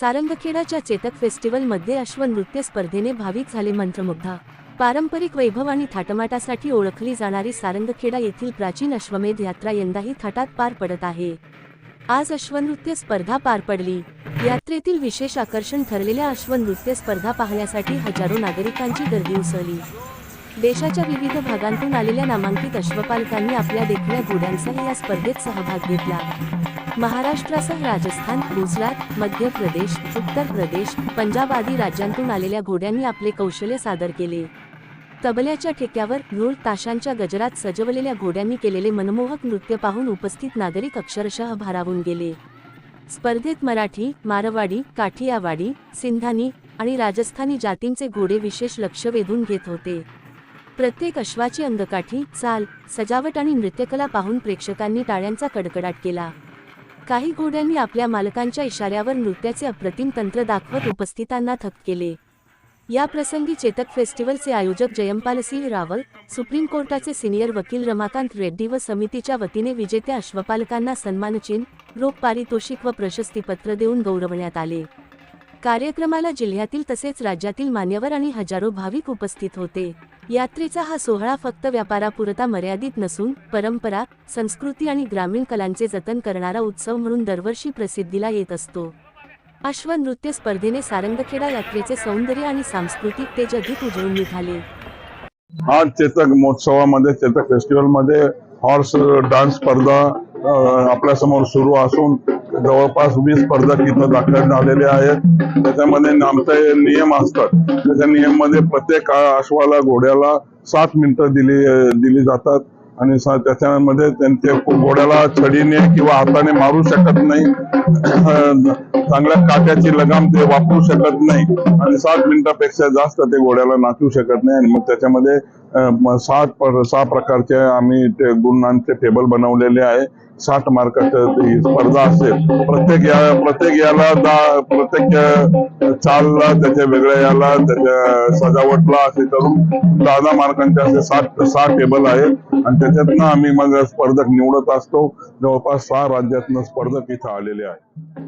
सारंगखेडाच्या चेतक फेस्टिवलमध्ये अश्व नृत्य स्पर्धेने भाविक झाले मंत्रमुग्ध. पारंपरिक वैभव आणि थाटमाटासाठी ओळखली जाणारी सारंगखेडा येथील प्राचीन अश्वमेध यात्रा यंदाही थाटात पार पडत आहे. आज अश्वनृत्य स्पर्धा पार पडली. यात्रेतील विशेष आकर्षण ठरलेल्या अश्वनृत्य स्पर्धा पाहण्यासाठी हजारो नागरिकांची गर्दी उसळली. देशाच्या विविध भागांतून आलेल्या नामांकित अश्वपालकांनी आपल्या देखण्या घोड्यांसह या स्पर्धेत सहभाग घेतला. महाराष्ट्रासह राजस्थान गुजरात मध्य प्रदेश उत्तर प्रदेश पंजाब आदी राज्यांतून आलेल्या घोड्यांनी आपले कौशल्य सादर केले. तबल्याच्या ठेक्यावर ढोल ताशांच्या गजरात सजवलेल्या घोड्यांनी केलेले मनमोहक नृत्य पाहून उपस्थित नागरिक अक्षरशः भारावून गेले. स्पर्धेत मराठी मारवाडी काठियावाडी सिंधानी आणि राजस्थानी जातींचे घोडे विशेष लक्ष वेधून घेत होते. प्रत्येक अश्वाची अंगकाठी चाल सजावट आणि नृत्यकला पाहून प्रेक्षकांनी टाळ्यांचा कडकडाट केला. काही घोड्यांनी आपल्या मालकांच्या इशाऱ्यावर नृत्याचे अप्रतिम तंत्र दाखवत उपस्थितांना थक केले. या प्रसंगी चेतक फेस्टिवलचे आयोजक जयंपाल सिंह रावल सुप्रीम कोर्टाचे सिनियर वकील रमाकांत रेड्डी व समितीच्या वतीने विजेत्या अश्वपालकांना सन्मानचिन्ह रोख पारितोषिक व प्रशस्तीपत्र देऊन गौरवण्यात आले. कार्यक्रमाला जिल्ह्यातील तसेच राज्यातील मान्यवर आणि हजारो भाविक उपस्थित होते. यात्रेचा हा सोहळा फक्त व्यापारापुरता मर्यादित नसून परंपरा संस्कृती आणि ग्रामीण कलांचे जतन करणारा उत्सव म्हणून दरवर्षी प्रसिद्धीला येत असतो. अश्वनृत्य स्पर्धेने सारंगखेडा यात्रेचे सौंदर्य आणि सांस्कृतिक तेज अधिक उजळून निघाले. हा चेतक महोत्सवामध्ये चेतक फेस्टिवलमध्ये हॉर्स डान्स स्पर्धा आपल्यासमोर सुरू असून जवळपास वीस स्पर्धक इथं दाखल झालेले आहेत. त्याच्यामध्ये आमचे नियम असतात. त्याच्या नियममध्ये प्रत्येक अश्वाला घोड्याला सात मिनिटं दिली दिली जातात आणि त्याच्यामध्ये त्यांचे घोड्याला छडीने किंवा हाताने मारू शकत नाही. चांगल्या काट्याची लगाम ते वापरू शकत नाही आणि सात मिनिटापेक्षा जास्त ते घोड्याला नाचू शकत नाही आणि मग त्याच्यामध्ये सात सहा प्रकारचे आम्ही ते गुणांचे टेबल बनवलेले आहे. साठ मार्काचं ती स्पर्धा असेल. प्रत्येक या प्रत्येक याला दा प्रत्येक चालला त्याच्या वेगळ्या याला त्याच्या सजावटला असे करून दहा दहा मार्कांचे असे सात सहा टेबल आहेत. आणि त्याच्यातनं आम्ही मग स्पर्धक निवडत असतो. जवळपास सहा राज्यातनं स्पर्धक इथं आलेले आहेत.